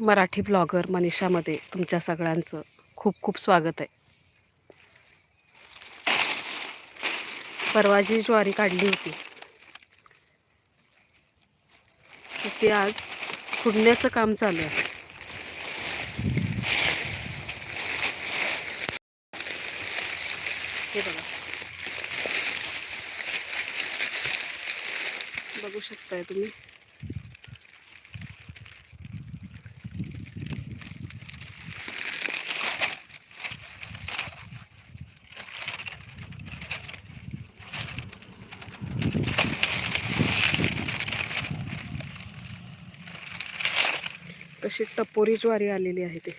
Marathi blogger मनीषामध्ये तुमच्या सगळ्यांचं खूप खूप स्वागत आहे. परवा जी ज्वारी काढली होती. ती आज खुडण्याचं काम चालू आहे. हे बघा. बघू शकताय तुम्ही. अशी टपोरी ज्वारी आलेली आहे ते.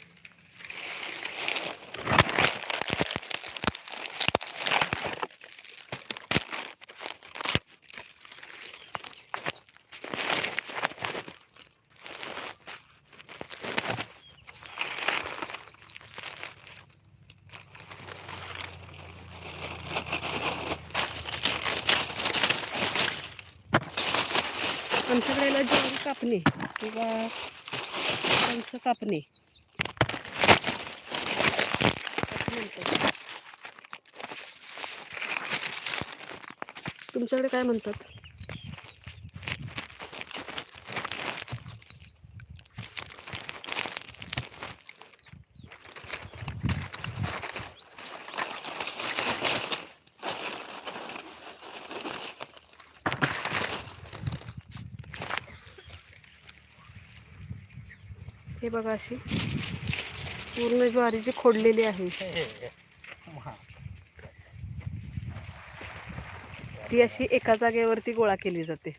आमच्याकडे ज्वारी कापणे किंवा कंस कापणे म्हणतात. तुमच्याकडे काय म्हणतात हे बघा अशी पूर्ण ज्वारी जी खोडलेली आहे. ती अशी एका जागेवरती गोळा केली जाते.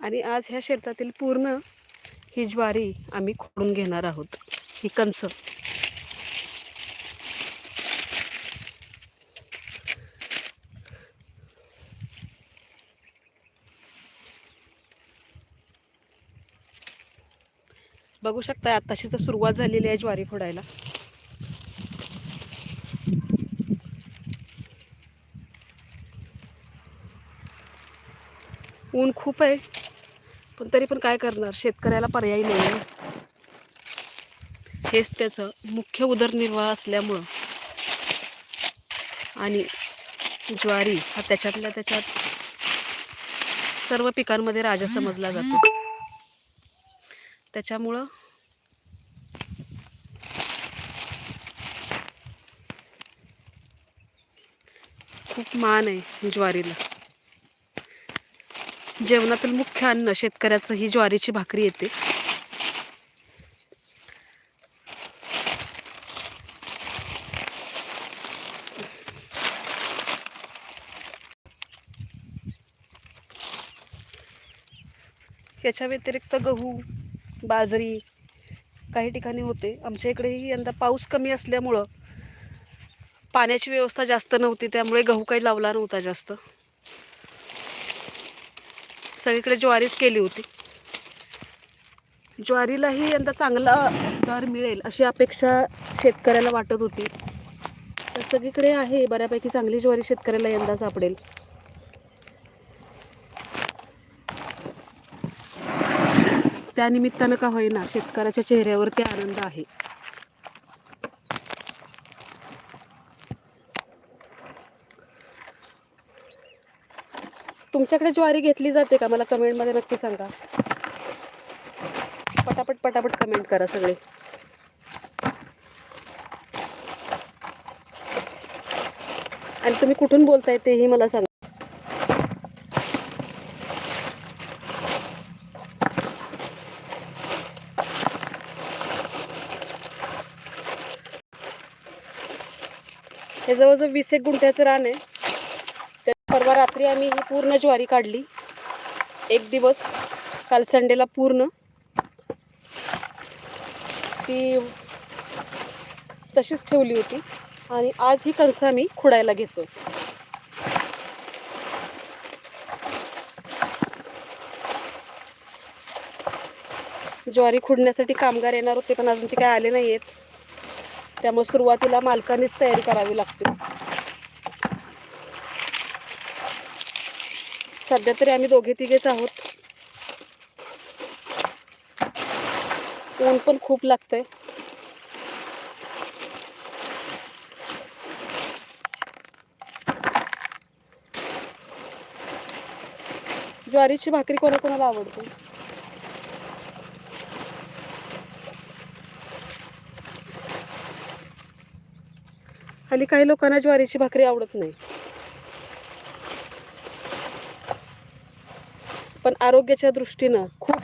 आणि आज ह्या शेतातील पूर्ण ही ज्वारी आम्ही खोडून घेणार आहोत. ही कंच बघू शकता आत्ताशी तर सुरुवात झालेली आहे ज्वारी फोडायला. ऊन खूप आहे पण तरी पण काय करणार? शेतकऱ्याला पर्याय नाही हेच त्याचं मुख्य उदरनिर्वाह असल्यामुळं. आणि ज्वारी हा त्याच्यातल्या त्याच्यात सर्व पिकांमध्ये राजा समजला जातो. त्याच्यामुळं खूप मान आहे ज्वारीला. जेवणातील मुख्य अन्न शेतकऱ्याचं ही ज्वारीची भाकरी येते. याच्या व्यतिरिक्त गहू बाजरी काही ठिकाणी होते. आमच्या इकडेही यंदा पाऊस कमी असल्यामुळं पाण्याची व्यवस्था जास्त नव्हती. त्यामुळे गहू काही लावला नव्हता जास्त. सगळीकडे ज्वारीच केली होती. ज्वारीलाही यंदा चांगला दर मिळेल अशी अपेक्षा शेतकऱ्याला वाटत होती. तर सगळीकडे आहे. बऱ्यापैकी चांगली ज्वारी शेतकऱ्याला यंदा सापडेल. त्यानिमित्तानं का होईना शेतकऱ्याच्या चेहऱ्यावरती आनंद आहे. तुमच्याकडे ज्वारी घेतली जाते का? मला कमेंटमध्ये नक्की सांगा. पटापट पटापट कमेंट करा सगळे. आणि तुम्ही कुठून बोलताय तेही मला सांगा. हे जवळजवळ वीस एक गुंठ्याचं रान आहे. त्या परवा रात्री आम्ही ही पूर्ण ज्वारी काढली. एक दिवस काल संडेला पूर्ण. ती तशीच ठेवली होती आणि आज ही कणसं आम्ही खुडायला घेतो ज्वारी खुडण्यासाठी कामगार येणार होते पण अजून ते काय आले नाही आहेत त्यामुळे सुरुवातीला मालकानेच तयारी करावी लागते. सध्या तरी आम्ही दोघे तिघेच आहोत. ऊन पण खूप लागतंय. ज्वारीची भाकरी कोणाकोणाला आवडते? हल्ली काही लोकांना ज्वारीची भाकरी आवडत नाही. पण आरोग्याच्या दृष्टीनं खूप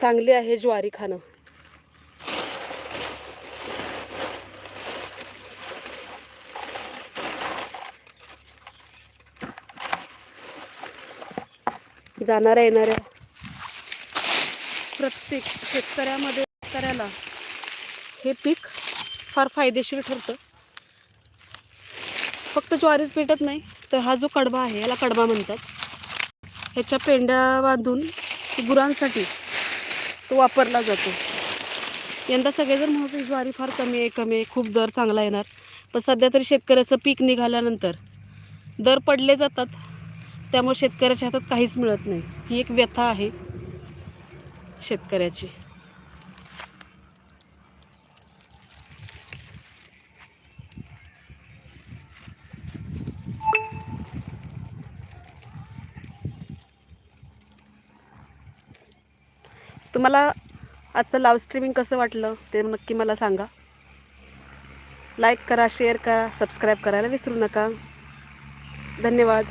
चांगली आहे ज्वारी खाणं. जाणाऱ्या येणाऱ्या प्रत्येक शेतकऱ्यामध्ये शेतकऱ्याला हे पीक फार फायदेशीर ठरतं. फक्त ज्वारीच भेटत नाही तर हा जो कडबा आहे याला कडबा म्हणतात. ह्याच्या पेंड्या बांधून गुरांसाठी तो वापरला जातो. यंदा सगळेजण म्हणतो ज्वारी फार कमी आहे कमी आहे खूप दर चांगला येणार. पण सध्या तरी शेतकऱ्याचं पीक निघाल्यानंतर दर पडले जातात. त्यामुळे शेतकऱ्याच्या हातात काहीच मिळत नाही. ही एक व्यथा आहे शेतकऱ्याची. तुम्हाला आजचं लाईव्ह स्ट्रीमिंग कसं वाटलं ते नक्की मला सांगा. लाईक करा शेअर करा सबस्क्राईब करायला विसरू नका. धन्यवाद.